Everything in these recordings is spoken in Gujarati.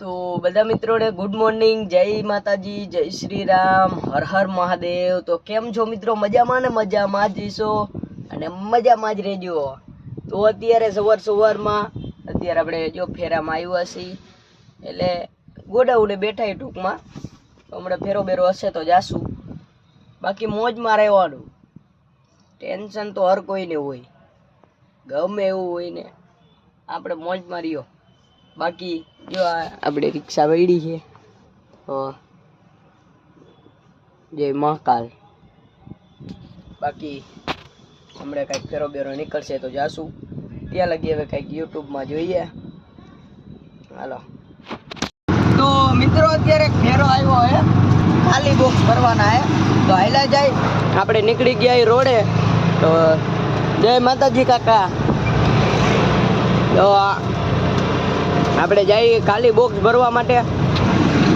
તો બધા મિત્રોને ગુડ મોર્નિંગ જય માતાજી, જય શ્રી રામ હર હર મહાદેવ. તો કેમ છો મિત્રો? મજામાં ને મજામાં જ જઈશો અને મજામાં જ રહેજો. તો અત્યારે સવાર સવારમાં, અત્યારે આપણે જો ફેરામાં આવ્યા છીએ. એટલે ગોડાઉને બેઠા ટૂંકમાં. હમણાં ફેરો બેરો હશે તો જાશું. બાકી મોજમાં રહેવાનું. ટેન્શન તો હર કોઈને હોય. ગમે એવું હોય ને. આપણે મોજમાં રહ્યો બાકી જો આપણે રિક્ષા વળી છે. તો જય મહાકાલ. બાકી હમણાં કંઈક ફેરો બેરો નીકળશે તો જાશું. ત્યાં લગી હવે કંઈક યુટ્યુબમાં જોઈએ. હાલો. તો મિત્રો, અત્યારે ફેરો આવ્યો હે. ખાલી બોક્સ ભરવાના હે. તો હાલ્યા જાય. આપણે નીકળી ગયા રોડે. તો જય માતાજી કાકા. તો આપણે જઈએ ખાલી બોક્સ ભરવા માટે.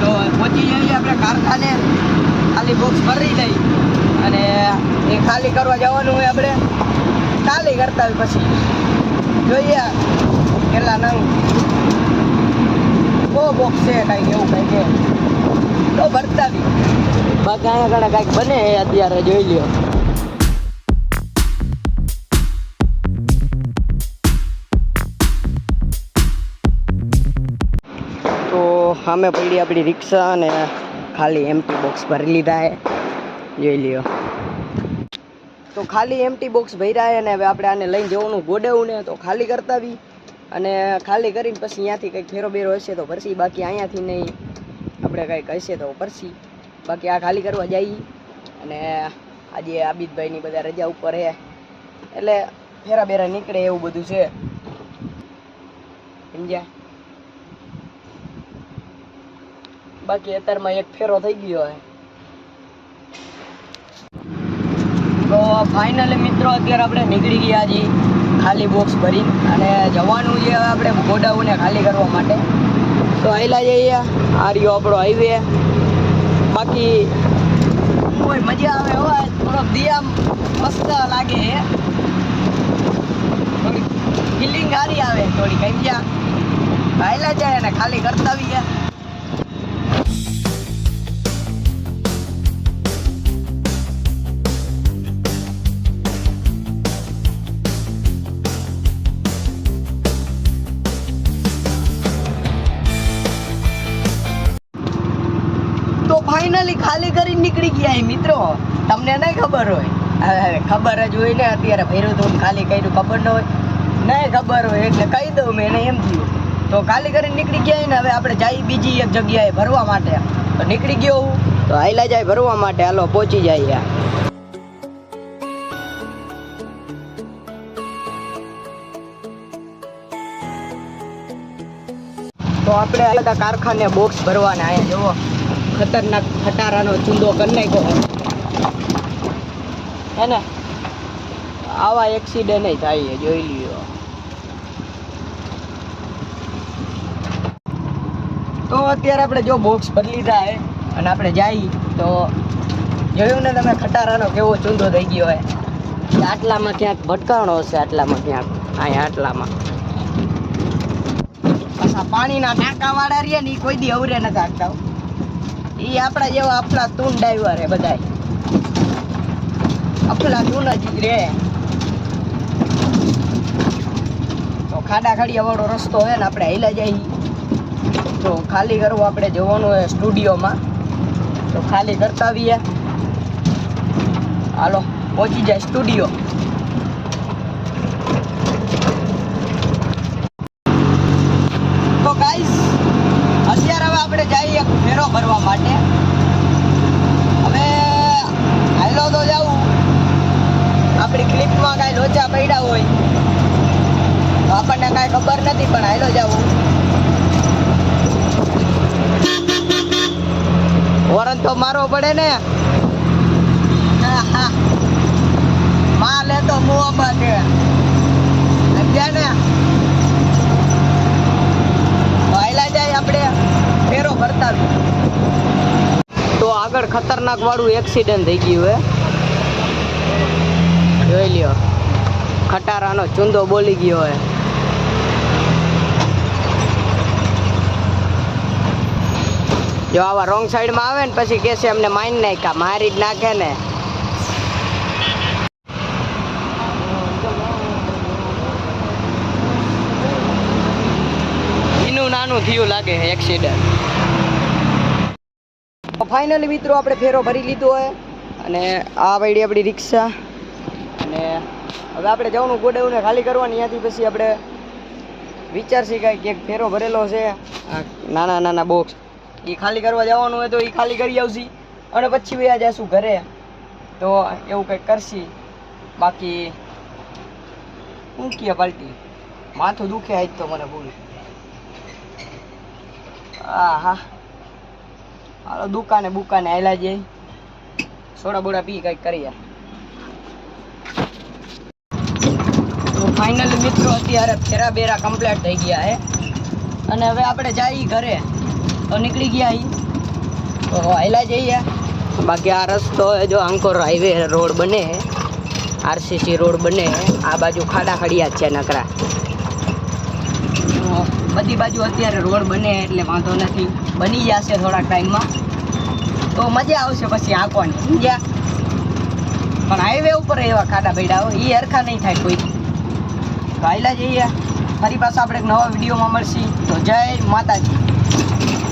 તો પહોંચી જઈએ આપણે કારખાને. ખાલી બોક્સ ભરી લઈ. અને એ ખાલી કરવા જવાનું હોય આપણે. ખાલી કરતા હોય પછી. જોઈએ કેટલા નંગ. બહુ બોક્સ છે કાંઈક એવું કાંઈક છે. તો ભરતા બી. બાકી અહીંયા આગળ કાંઈક બને અત્યારે જોઈ લ્યો. સામે પડી આપણી રિક્ષા અને ખાલી એમટી બોક્સ ભરી લીધા હે. જોઈ લ્યો. તો ખાલી એમટી બોક્સ ભર્યા છે અને હવે આપણે આને લઈને જવાનું ને તો ખાલી કરતા બી. અને ખાલી કરીને પછી અહીંયાથી કંઈક ફેરો બેરો હશે તો ભરસી, બાકી અહીંયાથી નહીં. આપણે કંઈક હશે તો પરસી બાકી આ ખાલી કરવા જઈએ અને આજે આબિદભાઈની બધા રજા ઉપર હે. એટલે ફેરા બેરા નીકળે એવું બધું છે. સમજ્યા? બાકી અત્યારમાં એક ફેરો થઈ ગયો હે. તો ફાઇનલી મિત્રો, અત્યારે આપણે નીકળી ગયા છીએ ખાલી બોક્સ ભરી અને જવાનું છે આપણે ગોડાઉને ખાલી કરવા માટે. તો આયલા જઈએ, આ રહ્યો આપણો હાઈવે બાકી કોઈ મજા આવે હોય, થોડોક દિયા મસ્ત લાગે થોડી ફિલિંગ સારી આવે થોડી કઈ ગયા આયલા જાય અને ખાલી કરતા આવી ગયા એ મિત્રો? તમને નહીં ખબર હોય. ખબર જ હોય ને અત્યારે ભેરું તો ખાલી કર્યું, ખબર ન હોય. નહીં ખબર હોય, એટલે કહી દઉં મેં એમ થયું. તો ખાલી કરીને નીકળી ગયા ને, હવે આપણે જઈએ બીજી એક જગ્યાએ ભરવા માટે. તો નીકળી ગયો હું. તો હાઈલા જાય ભરવા માટે, હાલો, પહોંચી જાય તો આપણે આ બધા કારખાને બોક્સ ભરવાના અહીંયા જુઓ. ખતરનાક ખટારાનો ચૂંદો કરી નાખ્યો હે ને? આવા એક્સિડન્ટ થાય જોઈ લ્યો. તો અત્યારે આપણે જો બોક્સ બદલી હે અને આપણે જઈએ તો જોયું ને તમે ખટારાનો કેવો ચૂંદો થઈ ગયો હોય આટલામાં ક્યાંક ભટકાણો હશે, આટલામાં ક્યાંક? અહીંયા આટલામાં. પાણીના ટાંકા વાળા રહીએ ને કોઈ દી અવરે નથી હાંકતા ઈ આપણા જેવા અફલા તૂન ડ્રાઈવર હે બધાય. અફલા તૂન જ રે. તો ખાડા ખાડિયા વાળો રસ્તો હે ને આપણે હેલા જઈ તો ખાલી કરવું આપણે જવાનું હોય સ્ટુડિયોમાં. તો ખાલી કરતા આવીએ. હાલો, પહોંચી જાય સ્ટુડિયો તો ગાઈસ અત્યારે હવે આપણે જઈએ એક ફેરો ભરવા માટે. હવે હાલો તો જાવું આપણી ક્લિપમાં કાંઈ લોચા પડ્યા હોય. તો આપણને કાંઈ ખબર નથી પણ હાલો જાવું વરન તો મારવો પડે ને. હા, હા. માં લે તો મુવા છે સમજ્યા ને વાયલા જાય આપણે ફેરો ભરતા તો આગળ ખતરનાક વાળું એક્સિડન્ટ થઈ ગયું હે. જોઈ લ્યો. ખટારાનો ચુંદો બોલી ગયો હે. જો આવા રોંગ સાઈડમાં આવે ને પછી કહેશે અમને માઇન નાખ્યા, મારી જ નાખે ને. નાનું થયું લાગે એક્સિડન્ટ ફાઇનલી મિત્રો આપણે ફેરો ભરી લીધો હોય અને આ પડી આપણી રિક્ષા. અને હવે આપણે જવાનું ગોડાઉને ખાલી કરવાની, ત્યાંથી પછી આપણે વિચારશી કાંઈ કંઈક ફેરો ભરેલો છે. નાના નાના બોક્સ એ ખાલી કરવા જવાનું હોય તો એ ખાલી કરી આવશી. અને પછી વયા જશું ઘરે. તો એવું કંઈક કરશી. બાકી શું કહે પાલટી? માથું દુખે આજ તો મને ભૂલ આ હા હાલો, દુકાને બુકાને આયલા જઈ સોડા બોડા પી કંઈક કરીએ. તો ફાઇનલી મિત્રો અત્યારે ફેરા બેરા કમ્પ્લીટ થઈ ગયા હે. અને હવે આપણે જઈએ ઘરે. તો નીકળી ગયા અહીં તો આયલા જઈએ. બાકી આ રસ્તો જો અંકોર હાઈવે રોડ બને આરસીસી રોડ બને આ બાજુ ખાડા ખડિયા છે નકરા. બધી બાજુ અત્યારે રોડ બને એટલે વાંધો નથી. બની જશે થોડાક ટાઈમમાં. તો મજા આવશે પછી આંકવાની સમજ્યા? પણ હાઈવે ઉપર એવા ખાડા પડ્યા હોય એ હરખા નહીં થાય કોઈ. તો આયલા જઈએ. ફરી પાછા આપણે એક નવા વિડીયોમાં મળશી. તો જય માતાજી.